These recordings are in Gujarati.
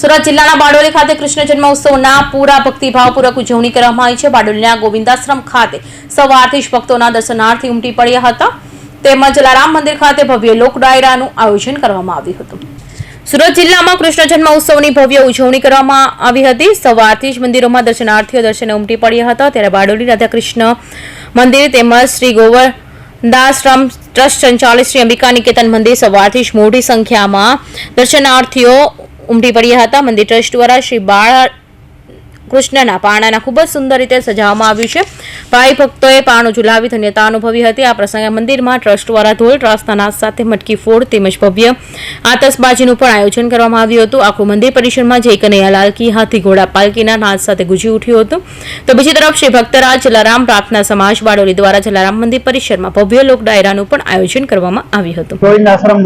સુરત જિલ્લાના બારડોલી ખાતે કૃષ્ણ જન્મોત્સવના પૂરા ભક્તિભાવપૂર્વક ઉજવણી કરવામાં આવી છે. બારડોલીના ગોવિંદાશ્રમ ખાતે સવારથી જ ભક્તોના દર્શનાર્થી ઉમટી પડ્યા હતા. તેમજ જલારામ મંદિર ખાતે ભવ્ય લોક ડાયરાનું આયોજન કરવામાં આવ્યું હતું. સુરત જિલ્લામાં કૃષ્ણ જન્મ ઉત્સવની ભવ્ય ઉજવણી કરવામાં આવી હતી. સવારથી જ મંદિરોમાં દર્શનાર્થીઓ દર્શને ઉમટી પડ્યા હતા. ત્યારે બારડોલી રાધાકૃષ્ણ મંદિર તેમજ શ્રી ગોવરદાસરામ ટ્રસ્ટ સંચાલિત શ્રી અંબિકા નિકેતન મંદિર સવારથી જ મોટી સંખ્યામાં દર્શનાર્થીઓ ઉમટી પડ્યા હતા. મંદિર ટ્રસ્ટ દ્વારા શ્રી બાળ કૃષ્ણના પાણાના ખૂબ જ સુંદર રીતે સજાવવામાં આવ્યું છે. ભાઈ ભક્તોએ પાણું ઝુલાવી ધન્યતા અનુભવી હતી. આ પ્રસંગે મંદિરમાં ટ્રસ્ટ દ્વારા ધોલ ત્રાસના નાશ સાથે મટકી ફોડ તેમજ ભવ્ય આતશબાજીનું પણ આયોજન કરવામાં આવ્યું હતું. આખું મંદિર પરિસરમાં જય કનૈયાલાલ કી હાથી ઘોડા પાલકીના નાદ સાથે ગુજી ઉઠ્યું હતું. તો બીજી તરફ શ્રી ભક્તરાજ જલારામ પ્રાર્થના સમાજ બારડોલી દ્વારા જલારામ મંદિર પરિસરમાં ભવ્ય લોક ડાયરાનું પણ આયોજન કરવામાં આવ્યું હતું.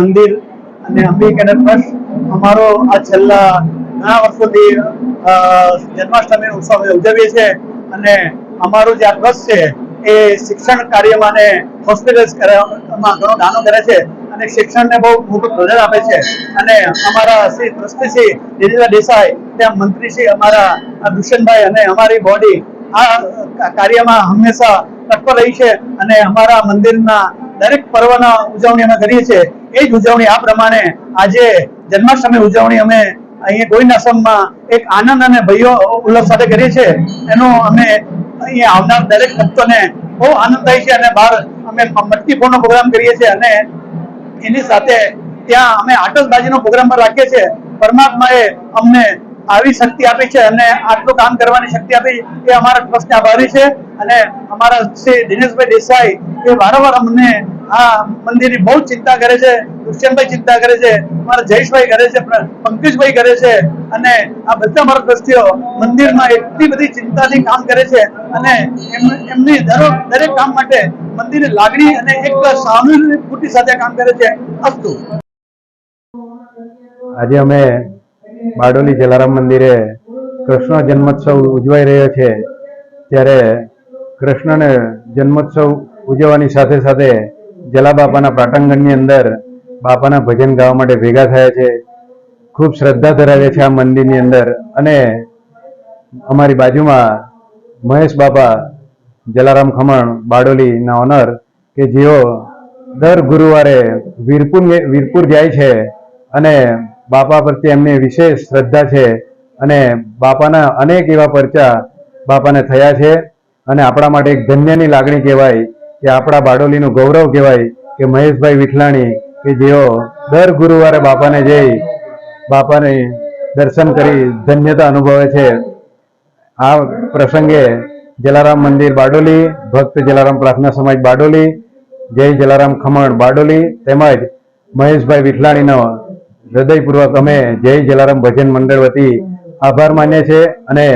મંદિર અને અંબિકા ટ્રસ્ટ અમારો આ છેલ્લા ઘણા વર્ષોથી જન્માષ્ટમી ઉત્સવ ઉજવીએ છીએ અને અમારું જે આ ટ્રસ્ટ છે એ શિક્ષણ કાર્યમાં અને હોસ્પિટલ્સ કરવામાં ઘણો દાનો કરે છે અને શિક્ષણને બહુ મોટું પ્રોજેક્ટ આપે છે. અને અમારા શ્રી ટ્રસ્ટી શ્રી દિલીલા દેસાઈ, ત્યાં મંત્રી શ્રી અમારા દુષ્યંતભાઈ અને અમારી બોડી આ કાર્યમાં હંમેશા તત્પર રહી છે અને અમારા મંદિરના દરેક પર્વના ઉજવણી અમે કરીએ છીએ. એ ઉજવણી આ પ્રમાણે આજે જન્માષ્ટમી ઉજવણી અમે અહીંયા ગોવિંદ આશ્રમમાં એક આનંદ અને ભયો ઉલ્લાસ સાથે કરીએ છીએ. એનો અમે અહીંયા આવનાર દરેક ભક્તોને બહુ આનંદ થાય છે અને બહાર અમે મટકી પ્રોગ્રામ કરીએ છીએ અને એની સાથે ત્યાં અમે આટસબાજીનો પ્રોગ્રામ પણ રાખીએ છીએ. પરમાત્માએ અમને આવી શક્તિ આપી છે અને આટલું કામ કરવાની શક્તિ આપી એ અમારા ટ્રસ્ટને આભારી છે. અને અમારા શ્રી દિનેશભાઈ દેસાઈ એ વારંવાર અમને આ મંદિરની બહુ ચિંતા કરે છે, દુષ્યંતભાઈ ચિંતા કરે છે, મારા જયેશભાઈ કરે છે પંકજભાઈ કરે છે, અને આ બધા મારા દ્રષ્ટિઓ મંદિરમાં એટલી બધી ચિંતાથી કામ કરે છે, અને એમની દરેક દરેક કામ માટે મંદિરની લાગણી અને એક સહાનુભૂતિ સાથે કામ કરે છે, અસ્તુ. આજે અમે બારડોલી જલારામ મંદિરે કૃષ્ણ જન્મોત્સવ ઉજવાઈ રહ્યો છે, ત્યારે કૃષ્ણને જન્મોત્સવ ઉજવવાની સાથે સાથે જલા બાપાના પ્રાટંગણની અંદર બાપાના ભજન ગાવા માટે ભેગા થયા છે. ખૂબ શ્રદ્ધા ધરાવે છે આ મંદિરની અંદર અને અમારી બાજુમાં મહેશ બાપા, જલારામ ખમણ બારડોલીના ઓનર કે જેઓ દર ગુરુવારે વીરપુર વીરપુર જાય છે અને બાપા પ્રત્યે એમને વિશેષ શ્રદ્ધા છે અને બાપાના અનેક એવા પરચા બાપાને થયા છે અને આપણા માટે એક ધન્યની લાગણી કહેવાય કે આપણા બારડોલીનું ગૌરવ કહેવાય કે મહેશભાઈ વિઠલાણી કે જેઓ દર ગુરુવારે બાપાને જઈ બાપાને દર્શન કરી ધન્યતા અનુભવે છે. આ પ્રસંગે જલારામ મંદિર બારડોલી, ભક્ત જલારામ પ્રાર્થના સમાજ બારડોલી, જય જલારામ ખમણ બારડોલી તેમજ મહેશભાઈ વિઠલાણીનો હૃદયપૂર્વક અમે જય જલારામ ભજન મંડળ વતી આભાર માન્ય છે અને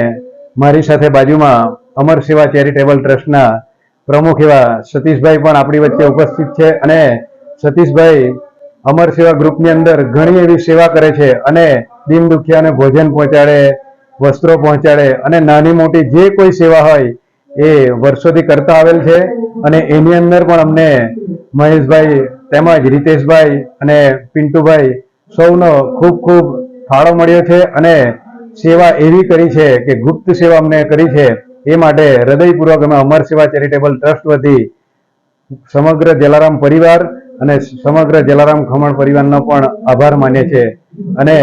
મારી સાથે બાજુમાં અમર સેવા ચેરિટેબલ ટ્રસ્ટના પ્રમુખ એવા સતીશભાઈ પણ આપણી વચ્ચે ઉપસ્થિત છે અને સતીશભાઈ અમર સેવા ગ્રુપની અંદર ઘણી એવી સેવા કરે છે અને દિન દુખિયાને ભોજન પહોંચાડે, વસ્ત્રો પહોંચાડે અને નાની મોટી જે કોઈ સેવા હોય એ વર્ષોથી કરતા આવેલ છે અને એની અંદર પણ અમને મહેશભાઈ તેમજ રીતેશભાઈ અને પિન્ટુભાઈ સૌનો ખૂબ ખૂબ ફાળો મળ્યો છે અને સેવા એવી કરી છે કે ગુપ્ત સેવા અમને કરી છે. એ માટે હૃદયપૂર્વક અમે અમર સેવા ચેરિટેબલ ટ્રસ્ટ વતી સમગ્ર જલારામ પરિવાર અને સમગ્ર જલારામ ખમણ પરિવારનો પણ આભાર માને છે અને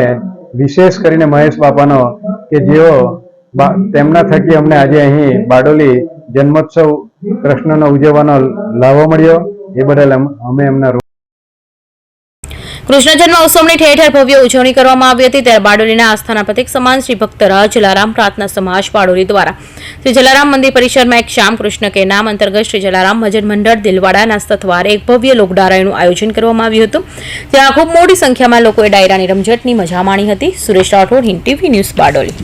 વિશેષ કરીને મહેશ બાપાનો કે જેઓ તેમના થકી અમને આજે અહીં બારડોલી જન્મોત્સવ કૃષ્ણનો ઉજવવાનો લાવો મળ્યો. એ બદલ અમે એમના કૃષ્ણ જન્મ ઉત્સવની ઠેર ઠેર ભવ્ય ઉજવણી કરવામાં આવી હતી. ત્યારે બારડોલીના આસ્થાના પ્રતિક સમાન શ્રી ભક્તરા જલારામ પ્રાર્થના સમાજ બારડોલી દ્વારા. શ્રી જલારામ મંદિર પરિસરમાં એક શ્યામ કૃષ્ણ કે નામ અંતર્ગત શ્રી જલારામ ભજન મંડળ દિલવાડાના સથવારે એક ભવ્ય લોકડાયરાનું આયોજન કરવામાં આવ્યું હતું. જ્યાં ખૂબ મોટી સંખ્યામાં લોકોએ ડાયરાની રમઝટની મજા માણી હતી. Suresh Rathod, Hind TV news Bardoli.